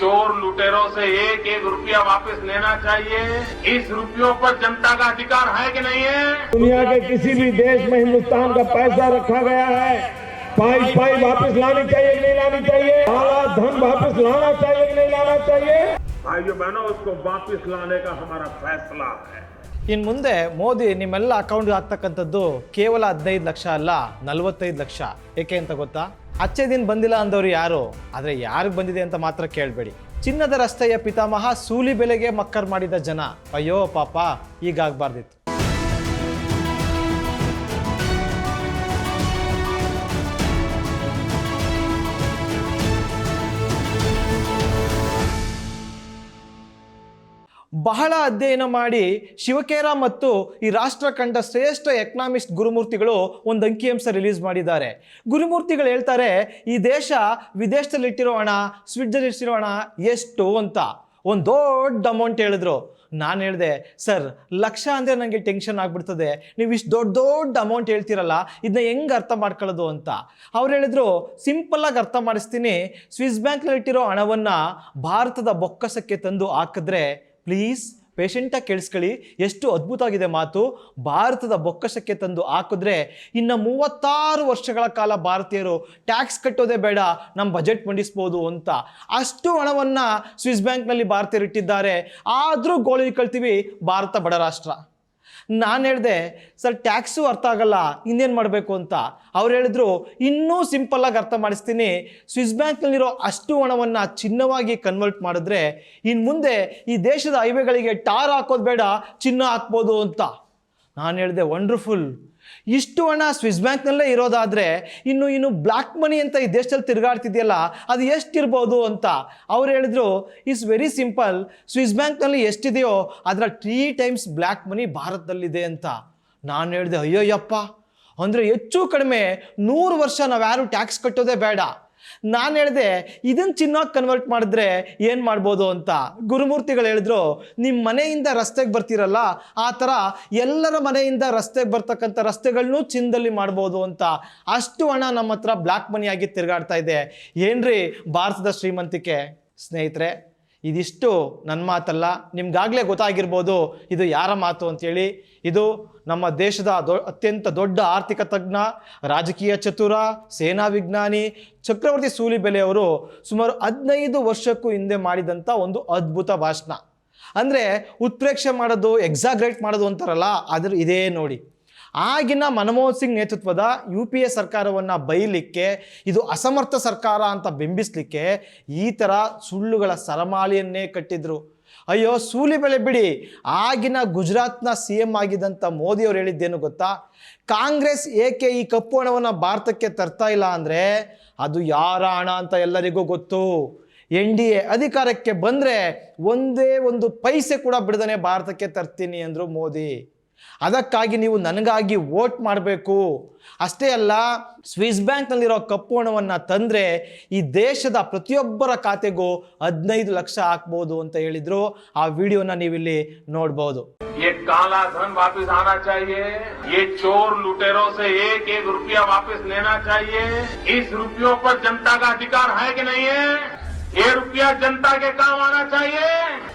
चोर लुटेरों से एक एक रुपया वापस लेना चाहिए। इस रुपयों पर जनता का अधिकार है कि नहीं है? दुनिया के किसी भी देश में हिंदुस्तान का पैसा रखा गया है। पाई पाई वापस लानी चाहिए कि नहीं लानी चाहिए? काला धन वापस लाना चाहिए कि नहीं लाना चाहिए? भाई जो बहनों उसको वापस लाने का हमारा फैसला है। ಇನ್ನು ಮುಂದೆ ಮೋದಿ ನಿಮ್ಮೆಲ್ಲ ಅಕೌಂಟ್ಗೆ ಹಾಕ್ತಕ್ಕಂಥದ್ದು ಕೇವಲ ಹದಿನೈದು ಲಕ್ಷ ಅಲ್ಲ, ನಲವತ್ತೈದು ಲಕ್ಷ. ಏಕೆ ಅಂತ ಗೊತ್ತಾ? ಅಚ್ಚೆ ದಿನ ಬಂದಿಲ್ಲ ಅಂದವರು ಯಾರು? ಆದರೆ ಯಾರಿಗೆ ಬಂದಿದೆ ಅಂತ ಮಾತ್ರ ಕೇಳಬೇಡಿ. ಚಿನ್ನದ ರಸ್ತೆಯ ಪಿತಾಮಹ ಸೂಲಿ ಬೆಲೆಗೆ ಮಕ್ಕರ್ ಮಾಡಿದ ಜನ. ಅಯ್ಯೋ ಪಾಪ, ಹೀಗಾಗಬಾರ್ದಿತ್ತು. ಬಹಳ ಅಧ್ಯಯನ ಮಾಡಿ ಶಿವಕೇರ ಮತ್ತು ಈ ರಾಷ್ಟ್ರ ಕಂಡ ಶ್ರೇಷ್ಠ ಎಕನಾಮಿಸ್ಟ್ ಗುರುಮೂರ್ತಿಗಳು ಒಂದು ಅಂಕಿಅಂಶ ರಿಲೀಸ್ ಮಾಡಿದ್ದಾರೆ. ಗುರುಮೂರ್ತಿಗಳು ಹೇಳ್ತಾರೆ, ಈ ದೇಶ ವಿದೇಶದಲ್ಲಿಟ್ಟಿರೋ ಹಣ ಸ್ವಿಟ್ಜರ್ಲಿಟ್ಟಿರೋ ಹಣ ಎಷ್ಟು ಅಂತ. ಒಂದು ದೊಡ್ಡ ಅಮೌಂಟ್ ಹೇಳಿದ್ರು. ನಾನು ಹೇಳಿದೆ, ಸರ್, ಲಕ್ಷ ಅಂದರೆ ನನಗೆ ಟೆನ್ಷನ್ ಆಗಿಬಿಡ್ತದೆ. ನೀವು ಇಷ್ಟು ದೊಡ್ಡ ದೊಡ್ಡ ಅಮೌಂಟ್ ಹೇಳ್ತೀರಲ್ಲ ಇದನ್ನ ಹೆಂಗೆ ಅರ್ಥ ಮಾಡ್ಕೊಳ್ಳೋದು ಅಂತ. ಅವ್ರು ಹೇಳಿದ್ರು ಸಿಂಪಲ್ಲಾಗಿ ಅರ್ಥ ಮಾಡಿಸ್ತೀನಿ. ಸ್ವಿಸ್ ಬ್ಯಾಂಕ್ನಲ್ಲಿಟ್ಟಿರೋ ಹಣವನ್ನು ಭಾರತದ ಬೊಕ್ಕಸಕ್ಕೆ ತಂದು ಹಾಕಿದ್ರೆ ಪ್ಲೀಸ್ ಪೇಷಂಟಾಗಿ ಕೇಳಿಸ್ಕೊಳ್ಳಿ. ಎಷ್ಟು ಅದ್ಭುತವಾಗಿದೆ ಮಾತು. ಭಾರತದ ಬೊಕ್ಕಸಕ್ಕೆ ತಂದು ಹಾಕಿದ್ರೆ ಇನ್ನು ಮೂವತ್ತಾರು ವರ್ಷಗಳ ಕಾಲ ಭಾರತೀಯರು ಟ್ಯಾಕ್ಸ್ ಕಟ್ಟೋದೇ ಬೇಡ ನಮ್ಮ ಬಜೆಟ್ ಮಂಡಿಸ್ಬೋದು ಅಂತ. ಅಷ್ಟು ಹಣವನ್ನು ಸ್ವಿಸ್ ಬ್ಯಾಂಕ್ನಲ್ಲಿ ಭಾರತೀಯರು ಇಟ್ಟಿದ್ದಾರೆ. ಆದರೂ ಗೋಳಿ ಇಟ್ಕೊಳ್ತೀವಿ ಭಾರತ ಬಡ ರಾಷ್ಟ್ರ. ನಾನು ಹೇಳಿದೆ, ಸರ್, ಟ್ಯಾಕ್ಸು ಅರ್ಥ ಆಗಲ್ಲ, ಇನ್ನೇನು ಮಾಡಬೇಕು ಅಂತ. ಅವ್ರು ಹೇಳಿದ್ರು, ಇನ್ನೂ ಸಿಂಪಲ್ಲಾಗಿ ಅರ್ಥ ಮಾಡಿಸ್ತೀನಿ. ಸ್ವಿಸ್ ಬ್ಯಾಂಕ್ನಲ್ಲಿರೋ ಅಷ್ಟು ಹಣವನ್ನು ಚಿನ್ನವಾಗಿ ಕನ್ವರ್ಟ್ ಮಾಡಿದ್ರೆ ಇನ್ನು ಮುಂದೆ ಈ ದೇಶದ ಹೈವೇಗಳಿಗೆ ಟಾರ್ ಹಾಕೋದು ಬೇಡ, ಚಿನ್ನ ಹಾಕ್ಬೋದು ಅಂತ. ನಾನು ಹೇಳಿದೆ, ವಂಡರ್ಫುಲ್. ಇಷ್ಟು ಹಣ ಸ್ವಿಸ್ ಬ್ಯಾಂಕ್ನಲ್ಲೇ ಇರೋದಾದರೆ ಇನ್ನು ಇನ್ನು ಬ್ಲ್ಯಾಕ್ ಮನಿ ಅಂತ ಈ ದೇಶದಲ್ಲಿ ತಿರುಗಾಡ್ತಿದೆಯಲ್ಲ, ಅದು ಎಷ್ಟಿರ್ಬೋದು ಅಂತ ಅವ್ರು ಹೇಳಿದ್ರು ಇಟ್ಸ್ ವೆರಿ ಸಿಂಪಲ್ ಸ್ವಿಸ್ ಬ್ಯಾಂಕ್ನಲ್ಲಿ ಎಷ್ಟಿದೆಯೋ ಅದರ ತ್ರೀ ಟೈಮ್ಸ್ ಬ್ಲ್ಯಾಕ್ ಮನಿ ಭಾರತದಲ್ಲಿದೆ ಅಂತ. ನಾನು ಹೇಳಿದೆ, ಅಯ್ಯೋಯ್ಯಪ್ಪ, ಅಂದರೆ ಹೆಚ್ಚು ಕಡಿಮೆ ನೂರು ವರ್ಷ ನಾವು ಯಾರು ಟ್ಯಾಕ್ಸ್ ಕಟ್ಟೋದೇ ಬೇಡ. ನಾನು ಹೇಳಿದೆ ಇದನ್ನು ಚಿನ್ನಕ್ಕೆ ಕನ್ವರ್ಟ್ ಮಾಡಿದ್ರೆ ಏನು ಮಾಡ್ಬೋದು ಅಂತ. ಗುರುಮೂರ್ತಿಗಳು ಹೇಳಿದ್ರು ನಿಮ್ಮ ಮನೆಯಿಂದ ರಸ್ತೆಗೆ ಬರ್ತೀರಲ್ಲ, ಆ ಥರ ಎಲ್ಲರ ಮನೆಯಿಂದ ರಸ್ತೆಗೆ ಬರ್ತಕ್ಕಂಥ ರಸ್ತೆಗಳನ್ನೂ ಚಿನ್ನದಲ್ಲಿ ಮಾಡ್ಬೋದು ಅಂತ. ಅಷ್ಟು ಹಣ ನಮ್ಮ ಹತ್ರ ಬ್ಲ್ಯಾಕ್ ಮನಿಯಾಗಿ ತಿರುಗಾಡ್ತಾ ಇದೆ. ಏನ್ರಿ ಭಾರತದ ಶ್ರೀಮಂತಿಕೆ? ಸ್ನೇಹಿತರೆ ಇದಿಷ್ಟು ನನ್ನ ಮಾತಲ್ಲ, ನಿಮ್ಗಾಗಲೇ ಗೊತ್ತಾಗಿರ್ಬೋದು ಇದು ಯಾರ ಮಾತು ಅಂತೇಳಿ. ಇದು ನಮ್ಮ ದೇಶದ ದೊ, ಅತ್ಯಂತ ದೊಡ್ಡ ಆರ್ಥಿಕ ತಜ್ಞ, ರಾಜಕೀಯ ಚತುರ, ಸೇನಾ ವಿಜ್ಞಾನಿ ಚಕ್ರವರ್ತಿ ಸೂಲಿಬೆಲೆಯವರು ಸುಮಾರು ಹದಿನೈದು ವರ್ಷಕ್ಕೂ ಹಿಂದೆ ಮಾಡಿದಂಥ ಒಂದು ಅದ್ಭುತ ಭಾಷಣ. ಅಂದರೆ ಉತ್ಪ್ರೇಕ್ಷೆ ಮಾಡೋದು ಎಕ್ಸಾಗ್ರೇಟ್ ಮಾಡೋದು ಅಂತಾರಲ್ಲ ಅದ್ರ ಇದೇ ನೋಡಿ. ಆಗಿನ ಮನಮೋಹನ್ ಸಿಂಗ್ ನೇತೃತ್ವದ ಯು ಪಿ ಎ ಸರ್ಕಾರವನ್ನು ಬೈಲಿಕ್ಕೆ, ಇದು ಅಸಮರ್ಥ ಸರ್ಕಾರ ಅಂತ ಬಿಂಬಿಸಲಿಕ್ಕೆ ಈ ಥರ ಸುಳ್ಳುಗಳ ಸರಮಾಲೆಯನ್ನೇ ಕಟ್ಟಿದ್ರು. ಅಯ್ಯೋ, ಸೂಲಿ ಬೆಳೆ ಬಿಡಿ. ಆಗಿನ ಗುಜರಾತ್ನ ಸಿ ಎಂ ಆಗಿದ್ದಂಥ ಮೋದಿಯವರು ಹೇಳಿದ್ದೇನು ಗೊತ್ತಾ? ಕಾಂಗ್ರೆಸ್ ಏಕೆ ಈ ಕಪ್ಪು ಹಣವನ್ನು ಭಾರತಕ್ಕೆ ತರ್ತಾ ಇಲ್ಲ ಅಂದರೆ ಅದು ಯಾರ ಹಣ ಅಂತ ಎಲ್ಲರಿಗೂ ಗೊತ್ತು. ಎನ್ ಡಿ ಎ ಅಧಿಕಾರಕ್ಕೆ ಬಂದರೆ ಒಂದೇ ಒಂದು ಪೈಸೆ ಕೂಡ ಬಿಡದನೆ ಭಾರತಕ್ಕೆ ತರ್ತೀನಿ ಅಂದರು ಮೋದಿ. ಅದಕ್ಕಾಗಿ ನೀವು ನನಗಾಗಿ ವೋಟ್ ಮಾಡಬೇಕು ಅಷ್ಟೇ ಅಲ್ಲ ಸ್ವಿಸ್ ಬ್ಯಾಂಕ್ನಲ್ಲಿರೋ ಕಪ್ಪು ಹಣವನ್ನು ತಂದರೆ ಈ ದೇಶದ ಪ್ರತಿಯೊಬ್ಬರ ಖಾತೆಗೂ ಹದಿನೈದು ಲಕ್ಷ ಹಾಕ್ಬೋದು ಅಂತ ಹೇಳಿದರು ಆ ವಿಡಿಯೋನ ನೀವಿಲ್ಲಿ ನೋಡ್ಬೋದು ये काला धन वापस आना चाहिए ये चोर लुटेरों से एक एक रुपया वापस लेना चाहिए इस रुपयों पर जनता का अधिकार है कि नहीं है ये रुपया जनता के काम आना चाहिए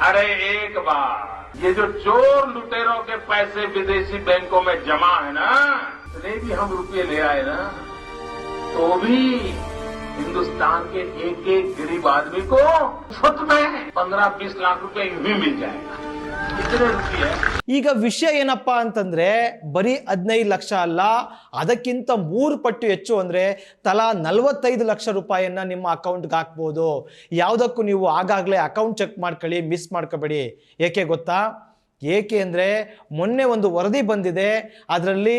अरे एक बार ये जो चोर लुटेरों के पैसे विदेशी बैंकों में जमा है ना, इतने भी हम रुपये ले आए ना तो भी हिंदुस्तान के एक एक गरीब आदमी को खुद में पंद्रह बीस लाख रुपए यूँ ही मिल जाएगा। ಈಗ ವಿಷಯ ಏನಪ್ಪ ಅಂತಂದ್ರೆ, ಬರೀ ಹದಿನೈದು ಲಕ್ಷ ಅಲ್ಲ, ಅದಕ್ಕಿಂತ ಮೂರು ಪಟ್ಟು ಹೆಚ್ಚು ಅಂದ್ರೆ ತಲಾ ನಲವತ್ತೈದು ಲಕ್ಷ ರೂಪಾಯಿಯನ್ನ ನಿಮ್ಮ ಅಕೌಂಟ್ಗೆ ಹಾಕ್ಬೋದು. ಯಾವುದಕ್ಕೂ ನೀವು ಆಗಾಗಲೇ ಅಕೌಂಟ್ ಚೆಕ್ ಮಾಡ್ಕೊಳ್ಳಿ ಮಿಸ್ ಮಾಡ್ಕೋಬೇಡಿ. ಏಕೆ ಗೊತ್ತಾ? ಏಕೆ ಅಂದರೆ ಮೊನ್ನೆ ಒಂದು ವರದಿ ಬಂದಿದೆ, ಅದರಲ್ಲಿ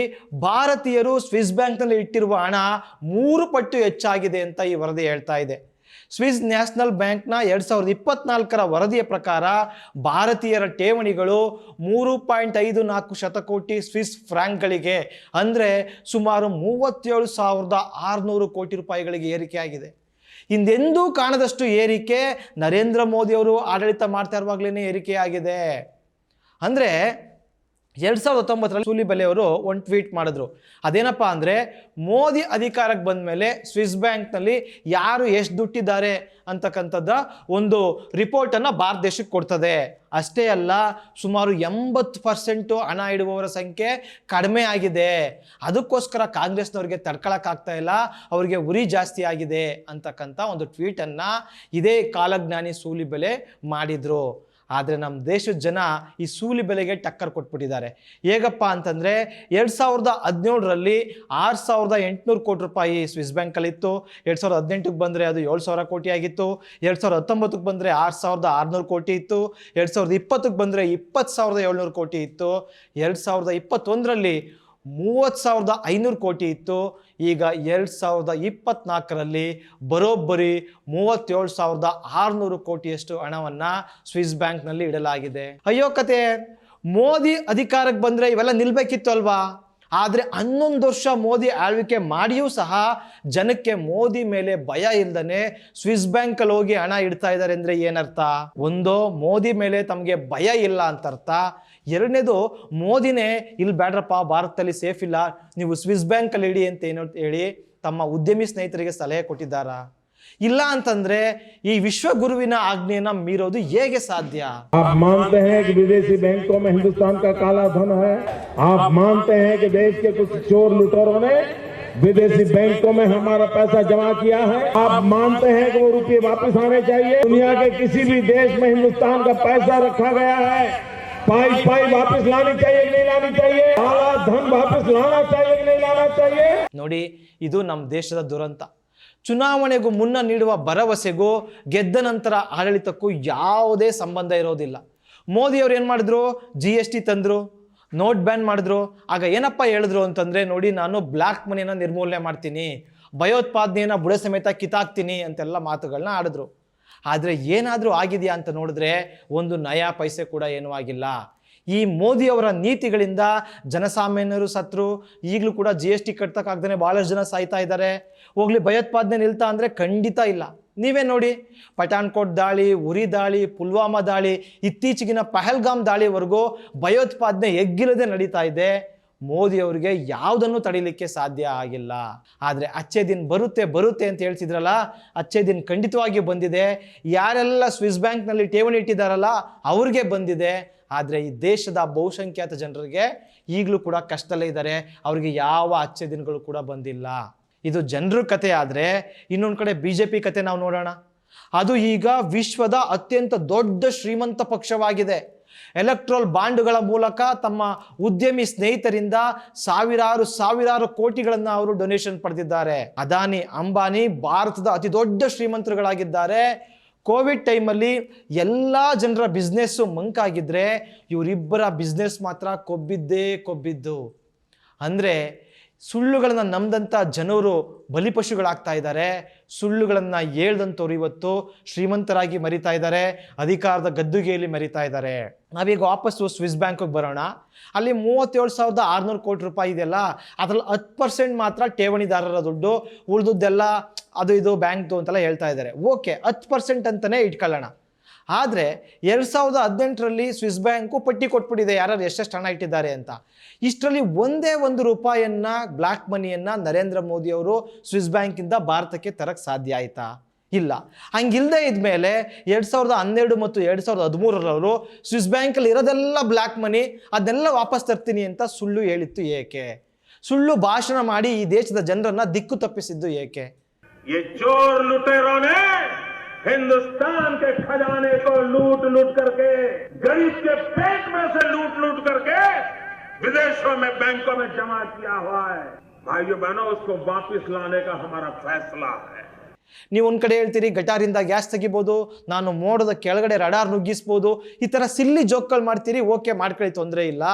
ಭಾರತೀಯರು ಸ್ವಿಸ್ ಬ್ಯಾಂಕ್ನಲ್ಲಿ ಇಟ್ಟಿರುವ ಹಣ ಮೂರು ಪಟ್ಟು ಹೆಚ್ಚಾಗಿದೆ ಅಂತ ಈ ವರದಿ ಹೇಳ್ತಾ ಇದೆ. ಸ್ವಿಸ್ ನ್ಯಾಷನಲ್ ಬ್ಯಾಂಕ್ನ ಎರಡು ಸಾವಿರದ ಇಪ್ಪತ್ನಾಲ್ಕರ ವರದಿಯ ಪ್ರಕಾರ ಭಾರತೀಯರ ಠೇವಣಿಗಳು ಮೂರು ಪಾಯಿಂಟ್ ಐದು ನಾಲ್ಕು ಶತಕೋಟಿ ಸ್ವಿಸ್ ಫ್ರಾಂಕ್ಗಳಿಗೆ, ಅಂದರೆ ಸುಮಾರು ಮೂವತ್ತೇಳು ಸಾವಿರದ ಆರುನೂರು ಕೋಟಿ ರೂಪಾಯಿಗಳಿಗೆ ಏರಿಕೆಯಾಗಿದೆ. ಹಿಂದೆಂದೂ ಕಾಣದಷ್ಟು ಏರಿಕೆ ನರೇಂದ್ರ ಮೋದಿಯವರು ಆಡಳಿತ ಮಾಡ್ತಾ ಇರುವಾಗಲೇ ಏರಿಕೆಯಾಗಿದೆ. ಅಂದರೆ ಎರಡು ಸಾವಿರದ ಹತ್ತೊಂಬತ್ತರಲ್ಲಿ ಸೂಲಿಬೆಲೆ ಅವರು ಒಂದು ಟ್ವೀಟ್ ಮಾಡಿದ್ರು. ಅದೇನಪ್ಪ ಅಂದರೆ, ಮೋದಿ ಅಧಿಕಾರಕ್ಕೆ ಬಂದ ಮೇಲೆ ಸ್ವಿಸ್ ಬ್ಯಾಂಕ್ನಲ್ಲಿ ಯಾರು ಎಷ್ಟು ದುಡ್ಡಿದ್ದಾರೆ ಅಂತಕ್ಕಂಥದ್ದ ಒಂದು ರಿಪೋರ್ಟನ್ನು ಭಾರತ ದೇಶಕ್ಕೆ ಕೊಡ್ತದೆ. ಅಷ್ಟೇ ಅಲ್ಲ, ಸುಮಾರು ಎಂಬತ್ತು ಪರ್ಸೆಂಟು ಹಣ ಇಡುವವರ ಸಂಖ್ಯೆ ಕಡಿಮೆ ಆಗಿದೆ. ಅದಕ್ಕೋಸ್ಕರ ಕಾಂಗ್ರೆಸ್ನವ್ರಿಗೆ ತಡ್ಕೊಳಕ್ಕಾಗ್ತಾ ಇಲ್ಲ, ಅವರಿಗೆ ಉರಿ ಜಾಸ್ತಿ ಆಗಿದೆ ಅಂತಕ್ಕಂಥ ಒಂದು ಟ್ವೀಟನ್ನು ಇದೇ ಕಾಲಜ್ಞಾನಿ ಸೂಲಿಬೆಲೆ ಮಾಡಿದರು. ಆದರೆ ನಮ್ಮ ದೇಶದ ಜನ ಈ ಸೂಲಿ ಬೆಲೆಗೆ ಟಕ್ಕರ್ ಕೊಟ್ಬಿಟ್ಟಿದ್ದಾರೆ. ಹೇಗಪ್ಪ ಅಂತಂದರೆ ಎರಡು ಸಾವಿರದ ಹದಿನೇಳರಲ್ಲಿ ಆರು ಸಾವಿರದ ಎಂಟುನೂರು ಕೋಟಿ ರೂಪಾಯಿ ಸ್ವಿಸ್ ಬ್ಯಾಂಕಲ್ಲಿತ್ತು ಎರಡು ಸಾವಿರದ ಹದಿನೆಂಟಕ್ಕೆ ಬಂದರೆ ಅದು ಏಳು ಸಾವಿರ ಕೋಟಿ ಆಗಿತ್ತು. ಎರಡು ಸಾವಿರದ ಹತ್ತೊಂಬತ್ತಕ್ಕೆ ಬಂದರೆ ಆರು ಸಾವಿರದ ಆರುನೂರು ಕೋಟಿ ಇತ್ತು. ಎರಡು ಸಾವಿರದ ಇಪ್ಪತ್ತಕ್ಕೆ ಬಂದರೆ ಇಪ್ಪತ್ತು ಸಾವಿರದ ಏಳ್ನೂರು ಕೋಟಿ ಇತ್ತು. ಎರಡು ಸಾವಿರದ ಇಪ್ಪತ್ತೊಂದರಲ್ಲಿ ಮೂವತ್ತು ಸಾವಿರದ ಐನೂರು ಕೋಟಿ ಇತ್ತು. ಈಗ ಎರಡು ಸಾವಿರದ ಇಪ್ಪತ್ನಾಲ್ಕರಲ್ಲಿ ಬರೋಬ್ಬರಿ ಮೂವತ್ತೇಳು ಸಾವಿರದ ಆರುನೂರು ಕೋಟಿಯಷ್ಟು ಹಣವನ್ನು ಸ್ವಿಸ್ ಬ್ಯಾಂಕ್ನಲ್ಲಿ ಇಡಲಾಗಿದೆ. ಅಯ್ಯೋ ಕತೆ ಮೋದಿ ಅಧಿಕಾರಕ್ಕೆ ಬಂದರೆ ಇವೆಲ್ಲ ನಿಲ್ಬೇಕಿತ್ತು ಅಲ್ವಾ? ಆದರೆ ಹನ್ನೊಂದು ವರ್ಷ ಮೋದಿ ಆಳ್ವಿಕೆ ಮಾಡಿಯೂ ಸಹ ಜನಕ್ಕೆ ಮೋದಿ ಮೇಲೆ ಭಯ ಇಲ್ದನೆ ಸ್ವಿಸ್ ಬ್ಯಾಂಕಲ್ಲಿ ಹೋಗಿ ಹಣ ಇಡ್ತಾ ಇದ್ದಾರೆ ಅಂದರೆ ಏನರ್ಥ? ಒಂದೋ ಮೋದಿ ಮೇಲೆ ತಮಗೆ ಭಯ ಇಲ್ಲ ಅಂತ ಅರ್ಥ ಎರಡನೇದು, ಮೋದಿನೇ ಇಲ್ಲಿ ಬೇಡ್ರಪ್ಪ ಭಾರತದಲ್ಲಿ ಸೇಫ್ ಇಲ್ಲ, ನೀವು ಸ್ವಿಸ್ ಬ್ಯಾಂಕಲ್ಲಿ ಇಡಿ ಅಂತ ಏನು ಹೇಳಿ ತಮ್ಮ ಉದ್ಯಮಿ ಸ್ನೇಹಿತರಿಗೆ ಸಲಹೆ ಕೊಟ್ಟಿದ್ದಾರಾ? ಇಲ್ಲ ಅಂತಂದ್ರೆ ಈ ವಿಶ್ವಗುರುವಿನ ಆಜ್ಞೆಯನ್ನ ಮೀರೋದು ಹೇಗೆ ಸಾಧ್ಯ? आप मानते हैं कि विदेशी बैंकों में हिंदुस्तान का काला धन है आप मानते हैं कि देश के कुछ चोर लुटेरों ने विदेशी बैंकों में हमारा पैसा जमा किया है आप मानते हैं कि वो रुपये वापस आने चाहिए दुनिया के किसी भी देश में हिंदुस्तान का पैसा रखा गया है पाई पाई वापस लानी चाहिए कि नहीं लानी चाहिए काला धन वापस लाना चाहिए कि नहीं लाना चाहिए ನೋಡಿ ಇದು ನಮ್ಮ ದೇಶದ ದುರಂತ ಚುನಾವಣೆಗೂ ಮುನ್ನ ನೀಡುವ ಭರವಸೆಗೂ ಗೆದ್ದ ನಂತರ ಆಡಳಿತಕ್ಕೂ ಯಾವುದೇ ಸಂಬಂಧ ಇರೋದಿಲ್ಲ ಮೋದಿಯವ್ರು ಏನು ಮಾಡಿದ್ರು ಜಿ ಎಸ್ ಟಿ ತಂದರು ನೋಟ್ ಬ್ಯಾನ್ ಮಾಡಿದ್ರು. ಆಗ ಏನಪ್ಪ ಹೇಳಿದ್ರು ಅಂತಂದರೆ, ನೋಡಿ ನಾನು ಬ್ಲ್ಯಾಕ್ ಮನಿಯನ್ನು ನಿರ್ಮೂಲನೆ ಮಾಡ್ತೀನಿ. ಭಯೋತ್ಪಾದನೆಯನ್ನ ಬುಡ ಸಮೇತ ಕಿತಾಕ್ತೀನಿ ಅಂತೆಲ್ಲ ಮಾತುಗಳನ್ನ ಆಡಿದ್ರು. ಆದರೆ ಏನಾದರೂ ಆಗಿದೆಯಾ ಅಂತ ನೋಡಿದ್ರೆ, ಒಂದು ನಯಾ ಪೈಸೆ ಕೂಡ ಏನೂ ಆಗಿಲ್ಲ. ಈ ಮೋದಿಯವರ ನೀತಿಗಳಿಂದ ಜನಸಾಮಾನ್ಯರು ಸತ್ರು. ಈಗಲೂ ಕೂಡ ಜಿ ಎಸ್ ಟಿ ಕಟ್ತಕ್ಕಾಗ್ದೇ ಭಾಳಷ್ಟು ಜನ ಸಾಯ್ತಾ ಇದ್ದಾರೆ. ಹೋಗ್ಲಿ, ಭಯೋತ್ಪಾದನೆ ನಿಲ್ತಾ ಅಂದರೆ ಖಂಡಿತ ಇಲ್ಲ. ನೀವೇ ನೋಡಿ, ಪಠಾಣ್ಕೋಟ್ ದಾಳಿ, ಉರಿ ದಾಳಿ, ಪುಲ್ವಾಮಾ ದಾಳಿ, ಇತ್ತೀಚೆಗಿನ ಪಹಲ್ಗಾಮ್ ದಾಳಿವರೆಗೂ ಭಯೋತ್ಪಾದನೆ ಎಗ್ಗಿಲ್ಲದೆ ನಡೀತಾ ಇದೆ. ಮೋದಿಯವರಿಗೆ ಯಾವುದನ್ನು ತಡೀಲಿಕ್ಕೆ ಸಾಧ್ಯ ಆಗಿಲ್ಲ. ಆದರೆ ಅಚ್ಚೆ ದಿನ ಬರುತ್ತೆ ಬರುತ್ತೆ ಅಂತ ಹೇಳ್ತಿದ್ರಲ್ಲ ಅಚ್ಚೆ ದಿನ ಖಂಡಿತವಾಗಿ ಬಂದಿದೆ. ಯಾರೆಲ್ಲ ಸ್ವಿಸ್ ಬ್ಯಾಂಕ್ನಲ್ಲಿ ಠೇವಣಿ ಇಟ್ಟಿದ್ದಾರಲ್ಲ ಅವ್ರಿಗೆ ಬಂದಿದೆ. ಆದರೆ ಈ ದೇಶದ ಬಹುಸಂಖ್ಯಾತ ಜನರಿಗೆ ಈಗಲೂ ಕೂಡ ಕಷ್ಟದಲ್ಲೇ ಇದ್ದಾರೆ. ಅವರಿಗೆ ಯಾವ ಅಚ್ಚೆ ದಿನಗಳು ಕೂಡ ಬಂದಿಲ್ಲ. ಇದು ಜನರ ಕತೆ ಆದರೆ ಇನ್ನೊಂದು ಕಡೆ ಬಿ ಜೆ ಪಿ ಕತೆ ನಾವು ನೋಡೋಣ. ಅದು ಈಗ ವಿಶ್ವದ ಅತ್ಯಂತ ದೊಡ್ಡ ಶ್ರೀಮಂತ ಪಕ್ಷವಾಗಿದೆ. ಎಲೆಕ್ಟ್ರೋಲ್ ಬಾಂಡ್ಗಳ ಮೂಲಕ ತಮ್ಮ ಉದ್ಯಮಿ ಸ್ನೇಹಿತರಿಂದ ಸಾವಿರಾರು ಸಾವಿರಾರು ಕೋಟಿಗಳನ್ನು ಅವರು ಡೊನೇಷನ್ ಪಡೆದಿದ್ದಾರೆ. ಅದಾನಿ, ಅಂಬಾನಿ ಭಾರತದ ಅತಿ ದೊಡ್ಡ ಶ್ರೀಮಂತರುಗಳಾಗಿದ್ದಾರೆ. ಕೋವಿಡ್ ಟೈಮಲ್ಲಿ ಎಲ್ಲ ಜನರ ಬಿಸ್ನೆಸ್ಸು ಮಂಕಾಗಿದ್ದರೆ ಇವರಿಬ್ಬರ ಬಿಸ್ನೆಸ್ ಮಾತ್ರ ಕೊಬ್ಬಿದ್ದೇ ಕೊಬ್ಬಿದ್ದು. ಅಂದರೆ ಸುಳ್ಳುಗಳನ್ನು ನಂಬಿದಂಥ ಜನರು ಬಲಿಪಶುಗಳಾಗ್ತಾ ಇದ್ದಾರೆ. ಸುಳ್ಳುಗಳನ್ನು ಹೇಳ್ದಂಥವ್ರು ಇವತ್ತು ಶ್ರೀಮಂತರಾಗಿ ಮರಿತಾ ಇದ್ದಾರೆ. ಅಧಿಕಾರದ ಗದ್ದುಗೆಯಲ್ಲಿ ಮರಿತಾ ಇದ್ದಾರೆ. ನಾವೀಗ ವಾಪಸ್ಸು ಸ್ವಿಸ್ ಬ್ಯಾಂಕಿಗೆ ಬರೋಣ. ಅಲ್ಲಿ ಮೂವತ್ತೇಳು ಸಾವಿರದ ಆರುನೂರು ಕೋಟಿ ರೂಪಾಯಿ ಇದೆಯಲ್ಲ ಅದರಲ್ಲಿ ಹತ್ತು ಪರ್ಸೆಂಟ್ ಮಾತ್ರ ಠೇವಣಿದಾರರ ದುಡ್ಡು, ಉಳಿದುದ್ದೆಲ್ಲ ಅದು ಇದು ಬ್ಯಾಂಕ್ದು ಅಂತೆಲ್ಲ ಹೇಳ್ತಾ ಇದ್ದಾರೆ. ಓಕೆ, ಹತ್ತು ಪರ್ಸೆಂಟ್ ಅಂತಲೇ ಇಟ್ಕೊಳ್ಳೋಣ. ಆದರೆ ಎರಡು ಸಾವಿರದ ಹದಿನೆಂಟರಲ್ಲಿ ಸ್ವಿಸ್ ಬ್ಯಾಂಕು ಪಟ್ಟಿ ಕೊಟ್ಬಿಟ್ಟಿದೆ ಯಾರು ಎಷ್ಟೆಷ್ಟು ಹಣ ಇಟ್ಟಿದ್ದಾರೆ ಅಂತ. ಇಷ್ಟರಲ್ಲಿ ಒಂದೇ ಒಂದು ರೂಪಾಯಿಯನ್ನು ಬ್ಲ್ಯಾಕ್ ಮನಿಯನ್ನು ನರೇಂದ್ರ ಮೋದಿಯವರು ಸ್ವಿಸ್ ಬ್ಯಾಂಕಿಂದ ಭಾರತಕ್ಕೆ ತರಕ್ಕೆ ಸಾಧ್ಯ ಆಯಿತಾ? ಇಲ್ಲ. ಹಂಗಿಲ್ಲದೆ ಇದ್ಮೇಲೆ ಎರಡು ಸಾವಿರದ ಹನ್ನೆರಡು ಮತ್ತು ಎರಡು ಸಾವಿರದ ಹದಿಮೂರರವರು ಸ್ವಿಸ್ ಬ್ಯಾಂಕಲ್ಲಿ ಇರೋದೆಲ್ಲ ಬ್ಲ್ಯಾಕ್ ಮನಿ ಅದನ್ನೆಲ್ಲ ವಾಪಸ್ ತರ್ತೀನಿ ಅಂತ ಸುಳ್ಳು ಹೇಳಿತ್ತು ಏಕೆ? ಸುಳ್ಳು ಭಾಷಣ ಮಾಡಿ ಈ ದೇಶದ ಜನರನ್ನ ದಿಕ್ಕು ತಪ್ಪಿಸಿದ್ದು ಏಕೆ? हिंदुस्तान के खजाने को लूट लूट करके, गरीब के पेट में से लूट लूट करके विदेशों में, बैंकों में जमा किया हुआ है। भाइयों बहनों, उसको वापस लाने का हमारा फैसला है। ನೀವು ಒಂದು ಕಡೆ ಹೇಳ್ತೀರಿ, ಗಟಾರಿಂದ ಗ್ಯಾಸ್ ತೆಗಿಬೋದು, ನಾನು ಮೋಡದ ಕೆಳಗಡೆ ರಡಾರ್ ನುಗ್ಗಿಸ್ಬೋದು, ಈ ಥರ ಸಿಲ್ಲಿ ಜೋಕ್ಗಳು ಮಾಡ್ತೀರಿ, ಓಕೆ ಮಾಡ್ಕೊಳ್ಳಿ, ತೊಂದರೆ ಇಲ್ಲ.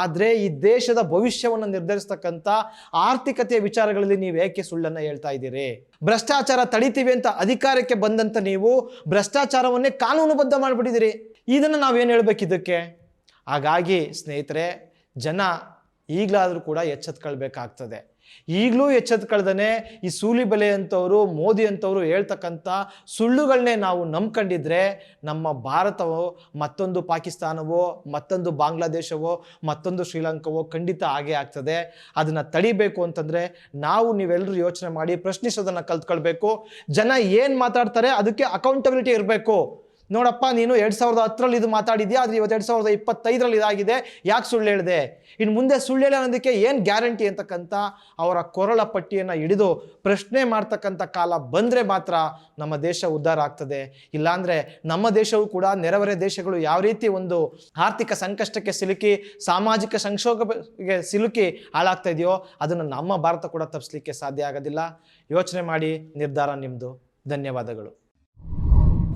ಆದರೆ ಈ ದೇಶದ ಭವಿಷ್ಯವನ್ನು ನಿರ್ಧರಿಸ್ತಕ್ಕಂಥ ಆರ್ಥಿಕತೆಯ ವಿಚಾರಗಳಲ್ಲಿ ನೀವು ಏಕೆ ಸುಳ್ಳನ್ನು ಹೇಳ್ತಾ ಇದ್ದೀರಿ? ಭ್ರಷ್ಟಾಚಾರ ತಡಿತೀವಿ ಅಂತ ಅಧಿಕಾರಕ್ಕೆ ಬಂದಂಥ ನೀವು ಭ್ರಷ್ಟಾಚಾರವನ್ನೇ ಕಾನೂನುಬದ್ಧ ಮಾಡಿಬಿಟ್ಟಿದ್ದೀರಿ. ಇದನ್ನು ನಾವೇನು ಇದಕ್ಕೆ? ಹಾಗಾಗಿ ಸ್ನೇಹಿತರೆ, ಜನ ಈಗಲಾದರೂ ಕೂಡ ಎಚ್ಚೆತ್ಕೊಳ್ಬೇಕಾಗ್ತದೆ. ಈಗಲೂ ಎಚ್ಚೆತ್ಕೊಳ್ದೇ ಈ ಸೂಲಿಬೆಲೆ ಅಂತವರು, ಮೋದಿ ಅಂತವರು ಹೇಳ್ತಕ್ಕಂಥ ಸುಳ್ಳುಗಳನ್ನೇ ನಾವು ನಂಬ್ಕೊಂಡಿದ್ರೆ ನಮ್ಮ ಭಾರತವೋ, ಮತ್ತೊಂದು ಪಾಕಿಸ್ತಾನವೋ, ಮತ್ತೊಂದು ಬಾಂಗ್ಲಾದೇಶವೋ, ಮತ್ತೊಂದು ಶ್ರೀಲಂಕಾವೋ ಖಂಡಿತ ಹಾಗೆ ಆಗ್ತದೆ. ಅದನ್ನು ತಡಿಬೇಕು ಅಂತಂದರೆ ನಾವು ನೀವೆಲ್ಲರೂ ಯೋಚನೆ ಮಾಡಿ ಪ್ರಶ್ನಿಸೋದನ್ನು ಕಲ್ತ್ಕೊಳ್ಬೇಕು. ಜನ ಏನು ಮಾತಾಡ್ತಾರೆ ಅದಕ್ಕೆ ಅಕೌಂಟಬಿಲಿಟಿ ಇರಬೇಕು. ನೋಡಪ್ಪ, ನೀನು ಎರಡು ಸಾವಿರದ ಹತ್ತರಲ್ಲಿ ಇದು ಮಾತಾಡಿದ್ಯಾ? ಆದರೆ ಇವತ್ತು ಎರಡು ಸಾವಿರದ ಇಪ್ಪತ್ತೈದರಲ್ಲಿ ಇದಾಗಿದೆ. ಯಾಕೆ ಸುಳ್ಳು ಹೇಳಿದೆ? ಇನ್ನು ಮುಂದೆ ಸುಳ್ಳು ಹೇಳಿ ಅನ್ನೋದಕ್ಕೆ ಏನು ಗ್ಯಾರಂಟಿ ಅಂತಕ್ಕಂಥ ಅವರ ಕೊರಳ ಪಟ್ಟಿಯನ್ನು ಹಿಡಿದು ಪ್ರಶ್ನೆ ಮಾಡ್ತಕ್ಕಂಥ ಕಾಲ ಬಂದರೆ ಮಾತ್ರ ನಮ್ಮ ದೇಶ ಉದ್ಧಾರ ಆಗ್ತದೆ. ಇಲ್ಲಾಂದರೆ ನಮ್ಮ ದೇಶವು ಕೂಡ ನೆರೆಹೊರೆ ದೇಶಗಳು ಯಾವ ರೀತಿ ಒಂದು ಆರ್ಥಿಕ ಸಂಕಷ್ಟಕ್ಕೆ ಸಿಲುಕಿ, ಸಾಮಾಜಿಕ ಸಂಕ್ಷೋಭಕ್ಕೆ ಸಿಲುಕಿ ಹಾಳಾಗ್ತಾ ಇದೆಯೋ, ಅದನ್ನು ನಮ್ಮ ಭಾರತ ಕೂಡ ತಪ್ಪಿಸ್ಲಿಕ್ಕೆ ಸಾಧ್ಯ ಆಗೋದಿಲ್ಲ. ಯೋಚನೆ ಮಾಡಿ, ನಿರ್ಧಾರ ನಿಮ್ಮದು ಧನ್ಯವಾದಗಳು.